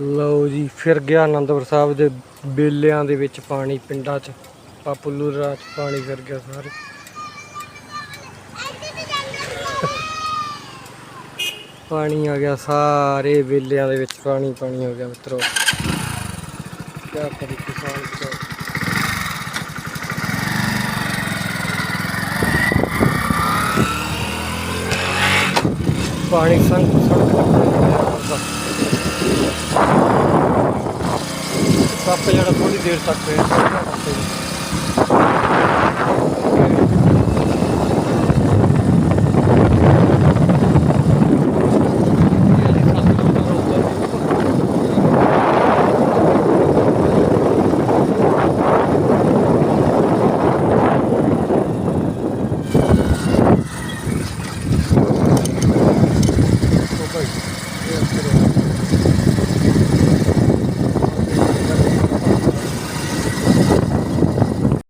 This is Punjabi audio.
ਲਓ ਜੀ, ਫਿਰ ਗਿਆ ਆਨੰਦਪੁਰ ਸਾਹਿਬ ਦੇ ਬੇਲਿਆਂ ਦੇ ਵਿੱਚ ਪਾਣੀ ਪਿੰਡਾਂ 'ਚ। ਪਾਪੂਲੂ ਰਾਤ ਪਾਣੀ ਫਿਰ ਗਿਆ ਸਾਰੇ। ਪਾਣੀ ਆ ਗਿਆ ਸਾਰੇ ਬੇਲਿਆਂ ਦੇ ਵਿੱਚ, ਪਾਣੀ ਪਾਣੀ ਹੋ ਗਿਆ ਮਿੱਤਰੋ। ਕਿਆ ਕਰੀ ਕਿਸਾਨ ਵਿਚਾਰੇ ਪਾਣੀ ਸੰਗ ਸੜਕ apanhar a polidez, está a correr.